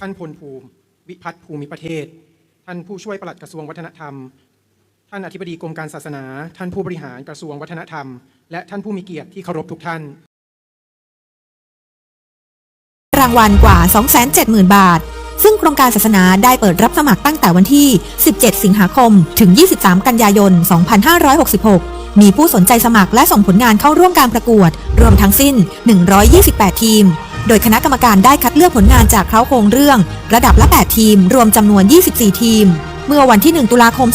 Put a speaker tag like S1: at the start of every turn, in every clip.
S1: ท่านพลภูมิ วิพัฒน์ภูมิประเทศ ท่านผู้ช่วยปลัดกระทรวงวัฒนธรรม ท่านอธิบดีกรมการศาสนา ท่านผู้บริหารกระทรวงวัฒนธรรม และท่านผู้มีเกียรติที่เคารพทุกท่าน
S2: รางวัลกว่า 270,000 บาท ซึ่งโครงการศาสนาได้เปิดรับสมัครตั้งแต่วันที่ 17 สิงหาคม ถึง 23 กันยายน 2566มีผู้สนใจสมัครและส่งผลงานเข้าร่วมการประกวด รวมทั้งสิ้น 128 ทีม โดยคณะกรรมการได้คัดเลือกผลงานจากเคราโครงเรื่อง ระดับละ 8 ทีม รวมจำนวน 24 ทีม เมื่อวันที่ 1 ตุลาคม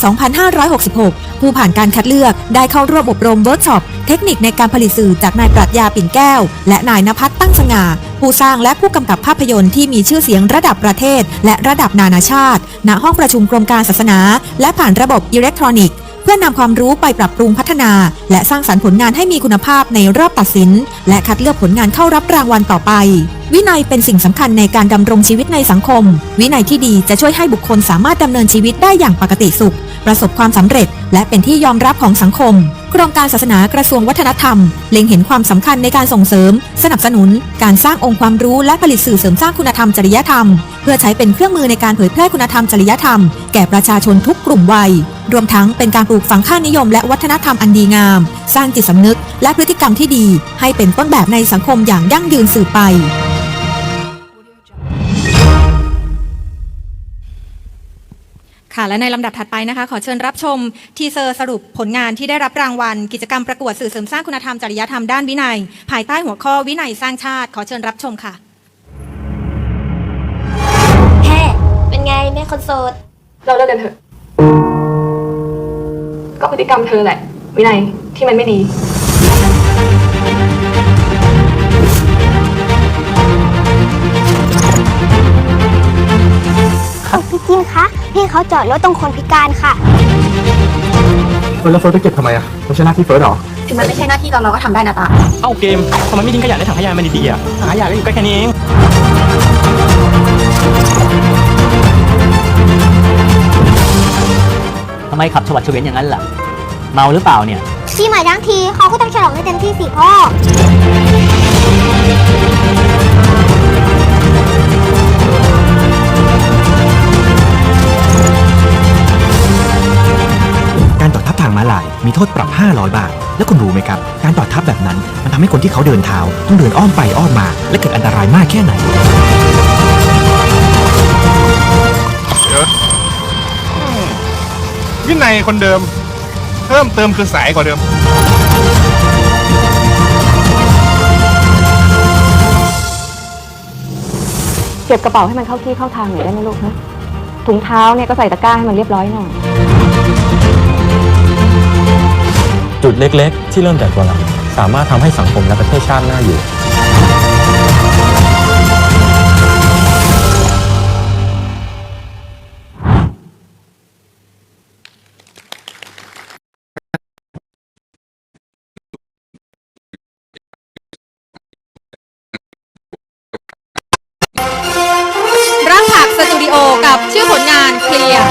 S2: 2566 ผู้ผ่านการคัดเลือกได้เข้าร่วมอบรมเวิร์กช็อป เทคนิคในการผลิตสื่อจากนายปรัชญาปิ่นแก้ว และนายนภัสตั้งสง่า ผู้สร้างและผู้กำกับภาพยนตร์ที่มีชื่อเสียงระดับประเทศ และระดับนานาชาติ ณ ห้องประชุมกรมการศาสนา และผ่านระบบอิเล็กทรอนิกส์ เพื่อนำความรู้ไปปรับปรุงพัฒนา และสร้างสรรค์ผลงานให้มีคุณภาพในรอบตัดสิน และคัดเลือกผลงานเข้ารับรางวัลต่อไป วินัยเป็นสิ่งสำคัญในการดำรงชีวิตในสังคม วินัยที่ดีจะช่วยให้บุคคลสามารถดำเนินชีวิตได้อย่างปกติสุข ประสบความสำเร็จ และเป็นที่ยอมรับของสังคมโครงการศาสนากระทรวงวัฒนธรรม เล็งเห็นความสำคัญในการส่งเสริม สนับสนุน การสร้างองค์ความรู้และผลิตสื่อเสริมสร้างคุณธรรมจริยธรรม เพื่อใช้เป็นเครื่องมือในการเผยแพร่คุณธรรมจริยธรรม แก่ประชาชนทุกกลุ่มวัย รวมทั้งเป็นการปลูกฝังค่านิยมและวัฒนธรรมอันดีงาม สร้างจิตสำนึก และพฤติกรรมที่ดี ให้เป็นต้นแบบในสังคมอย่างยั่งยืนสืบไป
S3: ค่ะและในลำดับถัดไปนะคะ ขอเชิญรับชม ทีเซอร์สรุปผลงานที่ได้รับรางวัล กิจกรรมประกวดสื่อเสริมสร้างคุณธรรมจริยธรรมด้านวินัย ภายใต้หัวข้อวินัยสร้างชาติ ขอเชิญรับชมค่ะ
S4: แฮ่เป็นไงแม่คนโสด
S5: เราเลิกกันเถอะ ก็พฤติกรรมเธอแหละ วินัยที่มันไม่ดี
S4: พี่จินคะพี่เขาจอดรถตรงคนพิการค่ะ
S6: เฟิร์สแล้วเฟิร์สไปเก็บทำไมอะไม่ใช่หน้าที่เฟิร์สหรอ
S5: ถึงมันไม่ใช่หน้าที่เราเราก็ทำได้นะตา
S7: เอ้าเกมทำไมไม่ทิ้งขยะในถังขยะมันดีๆอะถังขยะก็อยู่ใกล้แค่นี้เองำ
S8: ไมขับฉวัดเฉวียนอย่างนั้นล่ะ เมาหรือเปล่าเนี่ย
S4: พี่ใหม่ทั้งทีเขาก็ต้องฉลองให้เต็มที่สิพ่อ
S9: การต่อทับทางม้าลายมีโทษปรับ 500 บาท แล้วคุณรู้ไหมครับ การต่อทับแบบนั้น มันทำให้คนที่เขาเดินเท้าต้องเดินอ้อมไปอ้อมมา และเกิดอันตรายมากแค่ไหน
S6: วินัยคนเดิม เพิ่มเติมคือสายกว่าเดิม
S5: เก็บกระเป๋าให้มันเข้าที่เข้าทางหน่อยได้ไหมลูกนะถุงเท้าเนี่ยก็ใส่ตะกร้าให้มันเรียบร้อยหน่อย
S7: จุดเล็กๆ ที่เริ่มจากตัวเราสามารถทำให้สังคมและประเทศชาติน่าอยู่
S3: กับชื่อผลงานเคลียร์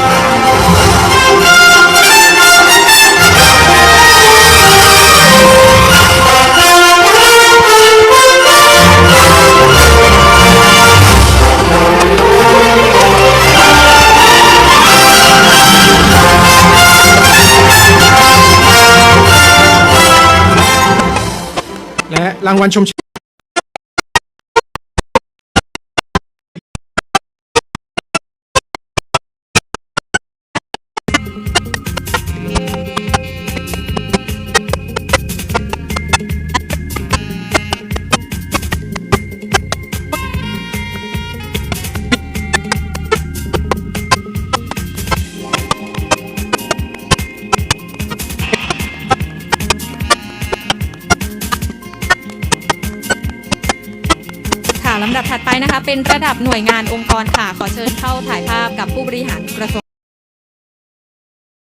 S1: และรางวัลชมเชย
S3: ลำดับถัดไปนะคะ เป็นระดับหน่วยงานองค์กรค่ะ ขอเชิญเข้าถ่ายภาพกับผู้บริหารกระทรวง